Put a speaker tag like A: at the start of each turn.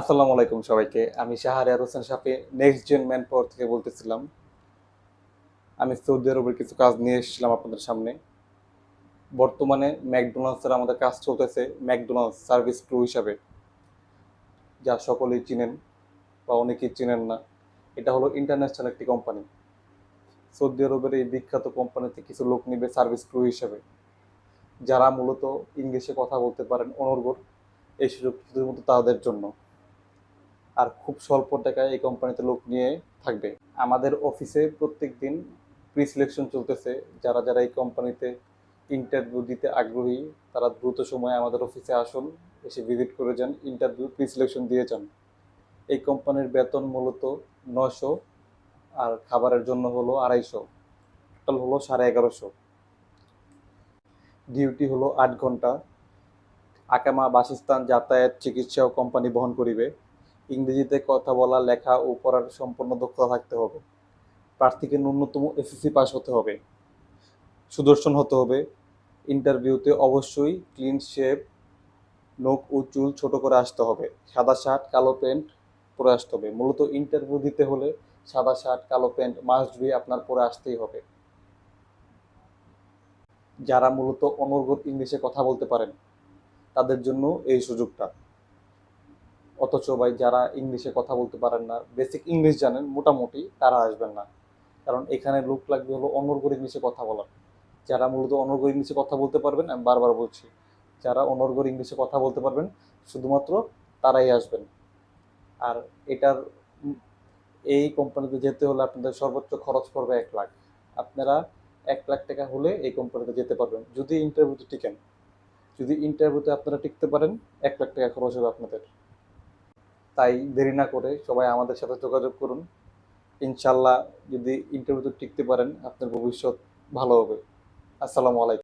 A: আসসালামু আলাইকুম সবাইকে। আমি Shahriar Hossain Shafi next gen man power থেকে বলতেছিলাম। আমি সৌদি আরবের কিছু কাজ নিয়ে এসেছিলাম আপনাদের সামনে। বর্তমানে ম্যাকডোনাল্ডসের আমাদের কাজ চলতেছে, ম্যাকডোনাল্ডস সার্ভিস ক্রু হিসাবে। যা সকলেই চিনেন বা অনেকেই চিনেন না, এটা হলো ইন্টারন্যাশনাল একটি কোম্পানি সৌদি আরবের এই বিখ্যাত কোম্পানিতে কিছু লোক নিবে সার্ভিস ক্রু হিসাবে। যারা মূলত ইংলিশে কথা বলতে পারেন অনর্গর এই সুযোগ শুধুমাত্র তাদের জন্য। আর খুব স্বল্প টাকায় এই কোম্পানিতে লোক নিয়ে থাকবে। আমাদের অফিসে প্রত্যেক দিন প্রি সিলেকশন চলতেছে। যারা যারা এই কোম্পানিতে ইন্টারভিউ দিতে আগ্রহী, তারা দ্রুত সময়ে আমাদের অফিসে আসুন, এসে ভিজিট করে যান ইন্টারভিউ প্রি সিলেকশন দিয়ে যান। এই কোম্পানির বেতন মূলত নশো আর খাবারের জন্য হলো আড়াইশো। টোটাল হলো সাড়ে এগারোশো। ডিউটি হলো আট ঘণ্টা। আকামা বাসস্থান যাতায়াত চিকিৎসাও কোম্পানি বহন করিবে। ইংরেজিতে কথা বলা, লেখা ও পড়ার সম্পূর্ণ দক্ষতা থাকতে হবে। প্রার্থীকে ন্যূনতম এসএসসি পাস হতে হবে, সুদর্শন হতে হবে। ইন্টারভিউতে অবশ্যই ক্লিন শেপ নখ ও চুল ছোট করে আসতে হবে। সাদা শার্ট কালো প্যান্ট পরে আসতে হবে। মূলত ইন্টারভিউ দিতে হলে সাদা শার্ট কালো প্যান্ট মাস্ট বি আপনার পরে আসতেই হবে। যারা মূলত অনর্গত ইংলিশে কথা বলতে পারেন, তাদের জন্য এই সুযোগটা। অথচ ভাই যারা ইংলিশে কথা বলতে পারেন না বেসিক ইংলিশ জানেন, মোটামুটি তারা আসবেন না। কারণ এখানে লোক লাগবে হলো অনর্গল ইংলিশে কথা বলার। যারা মূলত অনর্গল ইংলিশে কথা বলতে পারবেন, আমি বারবার বলছি, যারা অনর্গল ইংলিশে কথা বলতে পারবেন, শুধুমাত্র তারাই আসবেন। আর এটার এই কোম্পানিতে যেতে হলে আপনাদের সর্বোচ্চ খরচ পড়বে এক লাখ। আপনারা এক লাখ টাকা হলে এই কোম্পানিতে যেতে পারবেন। যদি ইন্টারভিউতে টিকেন, যদি ইন্টারভিউতে আপনারা টিকতে পারেন, এক লাখ টাকা খরচ হবে আপনাদের। তাই দেরি না করে সবাই আমাদের সাথে যোগাযোগ করুন। ইনশাল্লাহ যদি ইন্টারভিউতে টিকতে পারেন, আপনার ভবিষ্যৎ ভালো হবে। আসসালামু আলাইকুম।